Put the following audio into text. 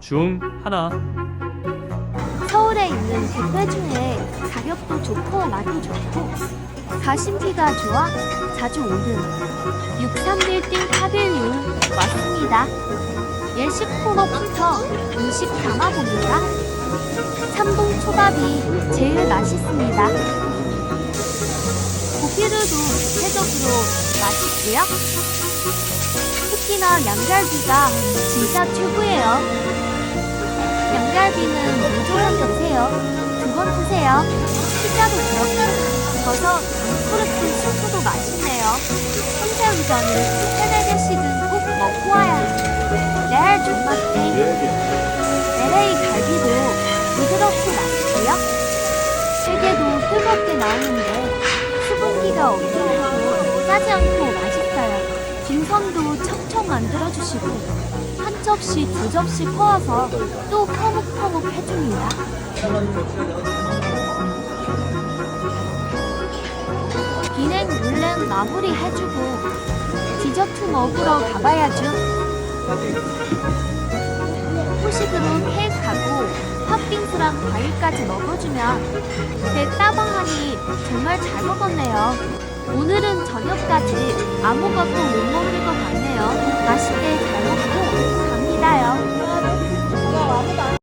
중 하나 서울에 있는 뷔페 중에 가격도 좋고 맛도 좋고 가심비가 좋아 자주 오는 63빌딩 파빌리온 왔습니다. 예식 코너부터 음식 담아봅니다. 참봉 초밥이 제일 맛있습니다. 고기류도 대체적으로 맛있고요. 특히나 양갈비가 진짜 최고예요. 양갈비는 무조건 드세요. 두 번 드세요. 피자도 그렇고 버섯, 코르트 스프도 맛있네요. 혼자우전은 세네 개씩은 꼭 먹고 와야 해. 레알 존맛지. LA 갈비도 부드럽고 맛있고요. 찌개도 뜨겁게 나오는데 수분기가 없어서 짜지 않고 맛있어요. dim섬도 청청 만들어주시고 한 접시 두 접시 퍼와서 또 퍼묵퍼묵 해줍니다. 비냉 물냉 마무리 해주고 디저트 먹으러 가봐야죠. 후식으로 케이크하고 팥빙수랑 과일까지 먹어주면 배 따방하니 정말 잘 먹었네요. 오늘은 저녁까지 아무것도 못 먹을